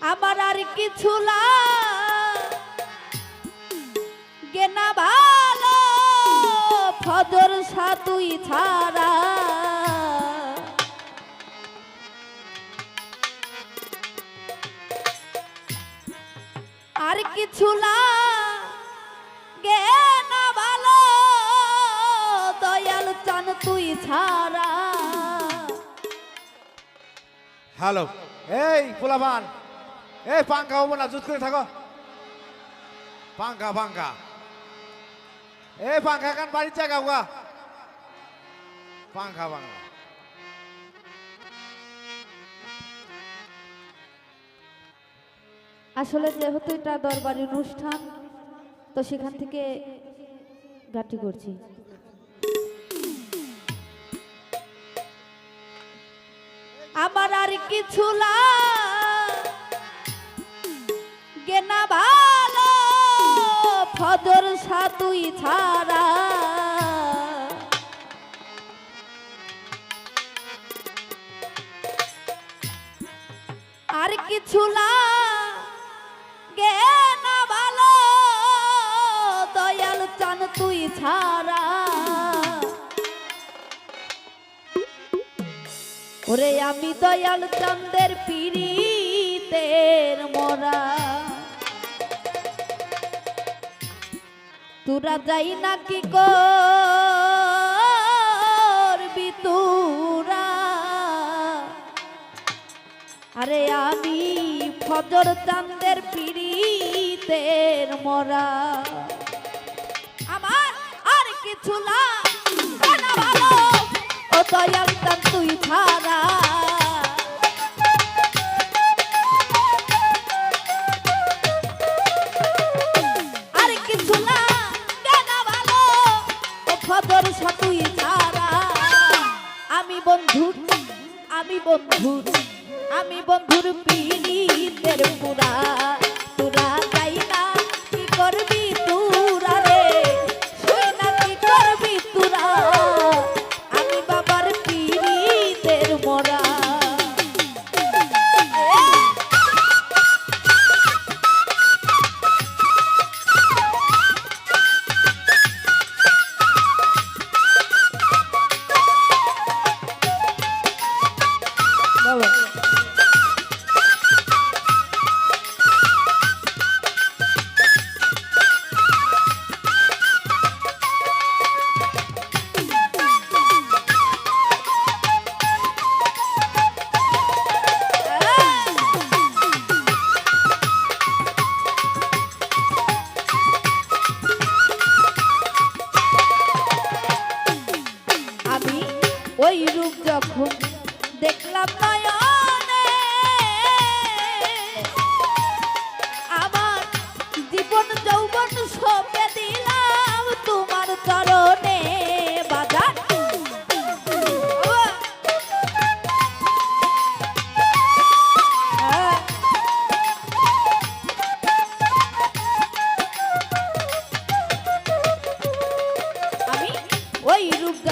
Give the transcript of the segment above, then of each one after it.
আমার আর কিছু গেনা ভালো, ফজর সাতুই ছাড়া। আর কিছু গেনা ভালো, দয়াল চান তুই ছাড়া। হ্যালো, এই পোলাপান এই পাঙ্খা হব না জুত করে থাকো। পাঙ্খা পাঙ্খা। এই পাঙ্খা কান বাড়ির জায়গা গা পাঙ্খা পাঙ্খা। আসলে যেহেতু এটা দরবারি অনুষ্ঠান, তো সেখান থেকে গাটি করছি। আমার আর কিছু গেনা ভালো ফজর সাতুই ছাড়া। আর কিছু গেনা ভালো, দয়াল চান তুই ছাড়া। ওরে আমি দয়াল চন্দের পিড়িতের মোরা। তোরা যাই নাকি করবি তুরা? আরে আমি ফজর চান্দের পিড়িতের মরা। আমার আর কিছু না না ও তুই ছাড়া। বন্ধু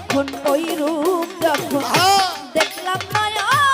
যখন ওই রূপ যখন দেখলাম নয়নে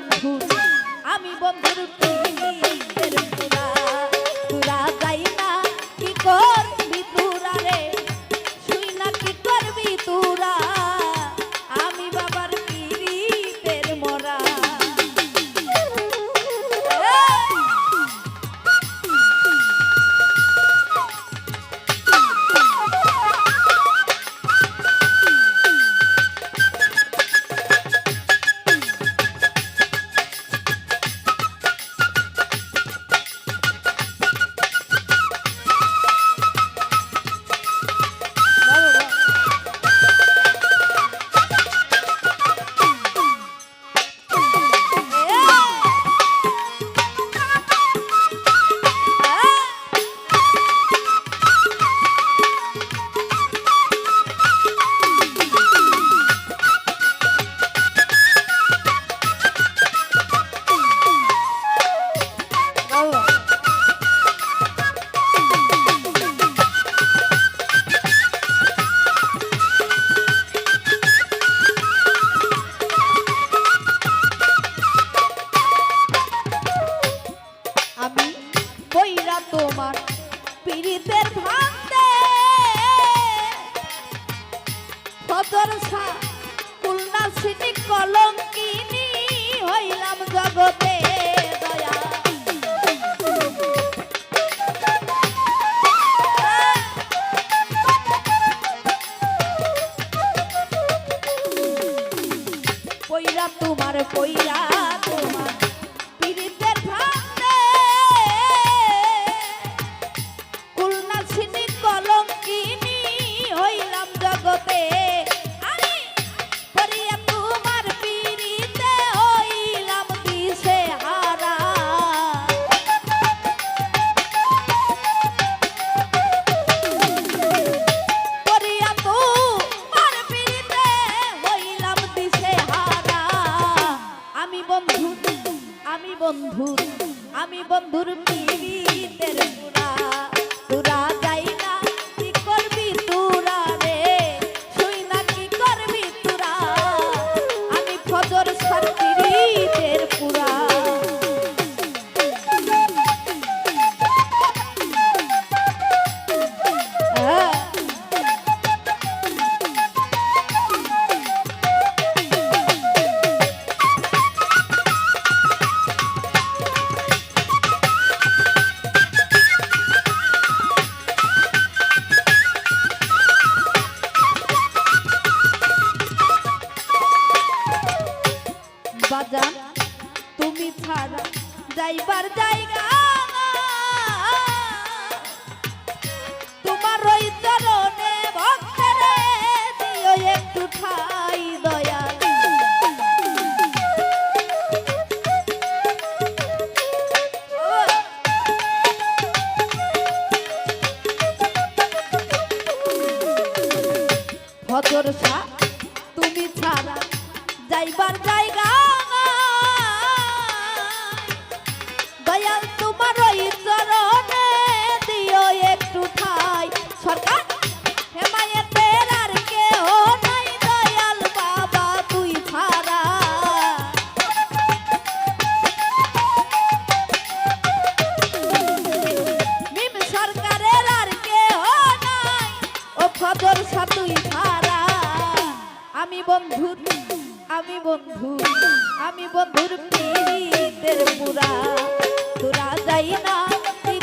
বন্ধু আমি বন্ধুর পিড়িতের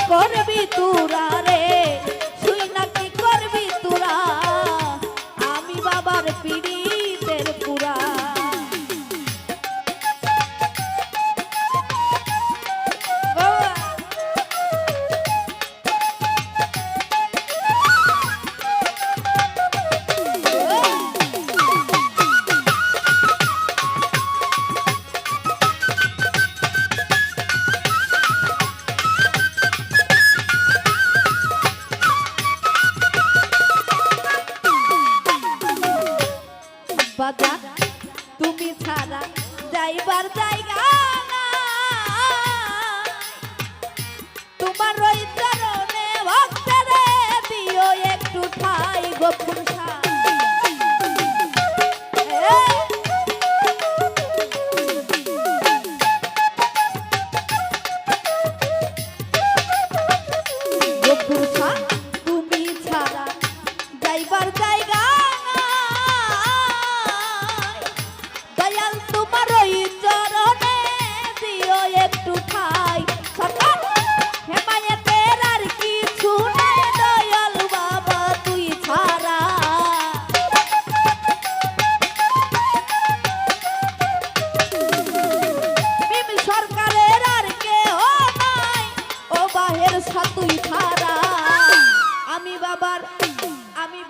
করবি তুরা up.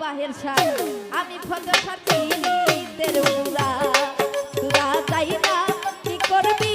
বাহের সাথে আমি ফটো সাথে উড়া তুরা তাই না কি করবি